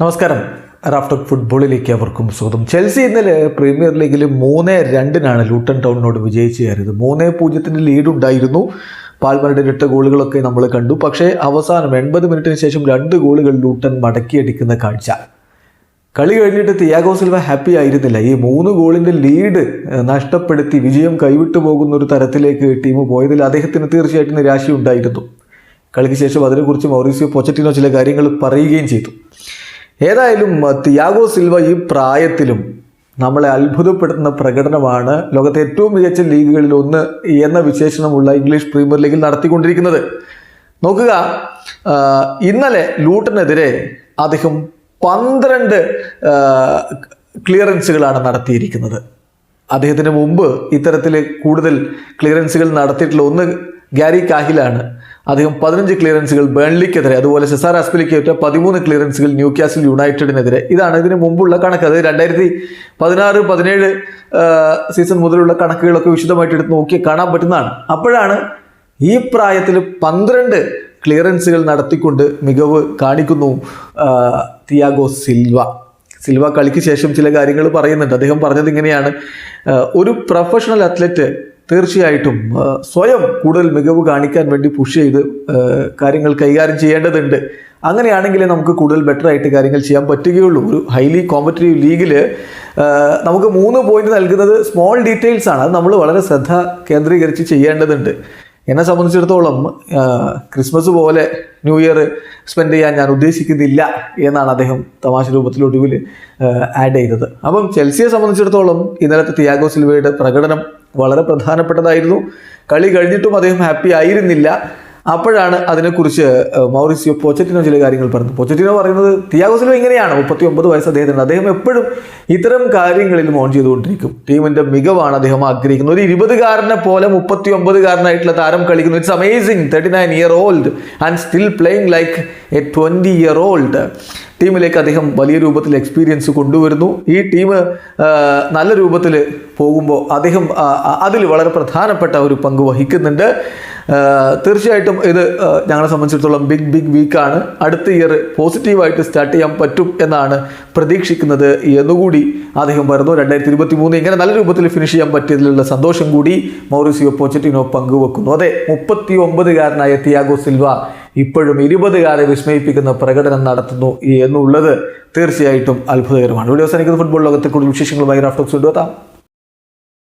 നമസ്കാരം. റാഫ്റ്റർ ഫുട്ബോളിലേക്ക് അവർക്കും സ്വാഗതം. ചെൽസി ഇന്നലെ പ്രീമിയർ ലീഗിൽ മൂന്ന് രണ്ടിനാണ് ലൂട്ടൺ ടൗണിനോട് വിജയിച്ച് കയറിയത്. മൂന്ന് ലീഡ് ഉണ്ടായിരുന്നു പാൽമരുടെ എട്ട് ഗോളുകളൊക്കെ നമ്മൾ കണ്ടു. പക്ഷേ അവസാനം എൺപത് മിനിറ്റിന് ശേഷം രണ്ട് ഗോളുകൾ ലൂട്ടൺ മടക്കിയടിക്കുന്ന കാഴ്ച. കളി കഴിഞ്ഞിട്ട് തിയാഗോ സിൽവ ഹാപ്പി ആയിരുന്നില്ല. ഈ മൂന്ന് ഗോളിന്റെ ലീഡ് നഷ്ടപ്പെടുത്തി വിജയം കൈവിട്ടു പോകുന്ന ഒരു തരത്തിലേക്ക് ടീം പോയതിൽ അദ്ദേഹത്തിന് തീർച്ചയായിട്ടും നിരാശയുണ്ടായിരുന്നു. കളിക്ക് ശേഷം അതിനെക്കുറിച്ച് മൗറീസിയോ പൊച്ചറ്റിനോ ചില കാര്യങ്ങൾ പറയുകയും ചെയ്തു. ഏതായാലും തിയാഗോ സിൽവ ഈ പ്രായത്തിലും നമ്മളെ അത്ഭുതപ്പെടുത്തുന്ന പ്രകടനമാണ് ലോകത്തെ ഏറ്റവും മികച്ച ലീഗുകളിൽ ഒന്ന് എന്ന വിശേഷണമുള്ള ഇംഗ്ലീഷ് പ്രീമിയർ ലീഗിൽ നടത്തിക്കൊണ്ടിരിക്കുന്നത്. നോക്കുക ഇന്നലെ ലൂട്ടിനെതിരെ അദ്ദേഹം പന്ത്രണ്ട് ക്ലിയറൻസുകളാണ് നടത്തിയിരിക്കുന്നത്. അദ്ദേഹത്തിന് മുമ്പ് ഇത്തരത്തിൽ കൂടുതൽ ക്ലിയറൻസുകൾ നടത്തിയിട്ടുള്ള ഒന്ന് ഗാരി കാഹിലാണ്. അദ്ദേഹം പതിനഞ്ച് ക്ലിയറൻസുകൾ ബേൺലിക്കെതിരെ അതുപോലെ സെസാർ അസ്പിലിക്കേറ്റ പതിമൂന്ന് ക്ലിയറൻസുകൾ ന്യൂ കാസിൽ യുണൈറ്റഡിനെതിരെ. ഇതാണ് ഇതിന് മുമ്പുള്ള കണക്ക്. അത് രണ്ടായിരത്തി പതിനാറ് പതിനേഴ് സീസൺ മുതലുള്ള കണക്കുകളൊക്കെ വിശദമായിട്ട് എടുത്ത് നോക്കി കാണാൻ പറ്റുന്നതാണ്. അപ്പോഴാണ് ഈ പ്രായത്തിൽ പന്ത്രണ്ട് ക്ലിയറൻസുകൾ നടത്തിക്കൊണ്ട് മികവ് കാണിക്കുന്നു തിയാഗോ സിൽവ. സിൽവ കളിക്ക് ശേഷം ചില കാര്യങ്ങൾ പറയുന്നുണ്ട്. അദ്ദേഹം പറഞ്ഞത് ഇങ്ങനെയാണ് ഒരു പ്രൊഫഷണൽ അത്ലറ്റ് തീർച്ചയായിട്ടും സ്വയം കൂടുതൽ മികവ് കാണിക്കാൻ വേണ്ടി പുഷ് ചെയ്ത് കാര്യങ്ങൾ കൈകാര്യം ചെയ്യേണ്ടതുണ്ട്. അങ്ങനെയാണെങ്കിലേ നമുക്ക് കൂടുതൽ ബെറ്റർ ആയിട്ട് കാര്യങ്ങൾ ചെയ്യാൻ പറ്റുകയുള്ളൂ. ഒരു ഹൈലി കോമ്പറ്റീവ് ലീഗിൽ നമുക്ക് മൂന്ന് പോയിന്റ് നൽകുന്നത് സ്മോൾ ഡീറ്റെയിൽസ് ആണ്. അത് നമ്മൾ വളരെ ശ്രദ്ധ കേന്ദ്രീകരിച്ച് ചെയ്യേണ്ടതുണ്ട്. എന്നെ സംബന്ധിച്ചിടത്തോളം ക്രിസ്മസ് പോലെ ന്യൂ ഇയർ സ്പെൻഡ് ചെയ്യാൻ ഞാൻ ഉദ്ദേശിക്കുന്നില്ല എന്നാണ് അദ്ദേഹം തമാശ രൂപത്തിൽ ഒടുവിൽ ആഡ് ചെയ്തത്. അപ്പം ചെൽസിയെ സംബന്ധിച്ചിടത്തോളം ഇന്നലത്തെ തിയാഗോ സിൽവയുടെ പ്രകടനം വളരെ പ്രധാനപ്പെട്ടതായിരുന്നു. കളി കഴിഞ്ഞിട്ടും അദ്ദേഹം ഹാപ്പി ആയിരുന്നില്ല. അപ്പോഴാണ് അതിനെക്കുറിച്ച് മൗറീസിയോ പൊച്ചറ്റിനോ ചില കാര്യങ്ങൾ പറഞ്ഞു പൊച്ചറ്റിനോ പറയുന്നത് തിയാഗോസിലോ ഇങ്ങനെയാണ് മുപ്പത്തി ഒമ്പത് വയസ്സ് അദ്ദേഹത്തിനുണ്ട്. അദ്ദേഹം എപ്പോഴും ഇത്തരം കാര്യങ്ങളിൽ മോൺ ചെയ്തുകൊണ്ടിരിക്കും. ടീമിന്റെ മികവാണ് അദ്ദേഹം ആഗ്രഹിക്കുന്നത്. ഒരു ഇരുപതുകാരനെ പോലെ മുപ്പത്തി ഒമ്പതുകാരനായിട്ടുള്ള താരം കളിക്കുന്നു. It's amazing thirty nine year old and still playing like a twenty year old ടീമിലേക്ക് അദ്ദേഹം വലിയ രൂപത്തിൽ എക്സ്പീരിയൻസ് കൊണ്ടുവരുന്നു. ഈ ടീം നല്ല രൂപത്തിൽ പോകുമ്പോൾ അദ്ദേഹം അതിൽ വളരെ പ്രധാനപ്പെട്ട ഒരു പങ്ക് വഹിക്കുന്നുണ്ട്. തീർച്ചയായിട്ടും ഇത് ഞങ്ങളെ സംബന്ധിച്ചിടത്തോളം ബിഗ് ബിഗ് വീക്കാണ് അടുത്ത ഇയർ പോസിറ്റീവായിട്ട് സ്റ്റാർട്ട് ചെയ്യാൻ പറ്റും എന്നാണ് പ്രതീക്ഷിക്കുന്നത് എന്നുകൂടി അദ്ദേഹം പറഞ്ഞു രണ്ടായിരത്തി ഇരുപത്തി മൂന്ന് ഇങ്ങനെ നല്ല രൂപത്തിൽ ഫിനിഷ് ചെയ്യാൻ പറ്റിയതിലുള്ള സന്തോഷം കൂടി മൗറിസിയോ പോച്ചറ്റിനോ പങ്കുവെക്കുന്നു. അതെ മുപ്പത്തി ഒമ്പതുകാരനായ തിയാഗോ സിൽവ ഇപ്പോഴും ഇരുപതുകാരെ വിസ്മയിപ്പിക്കുന്ന പ്രകടനം നടത്തുന്നു എന്നുള്ളത് തീർച്ചയായിട്ടും അത്ഭുതകരമാണ്. ഇവിടെ അവസാനിക്കുന്ന ഫുട്ബോൾ ലോകത്തെ കൂടുതൽ വിശേഷങ്ങളുമായി റാഫ്റ്റോക്സ് കൊണ്ടുവെത്താം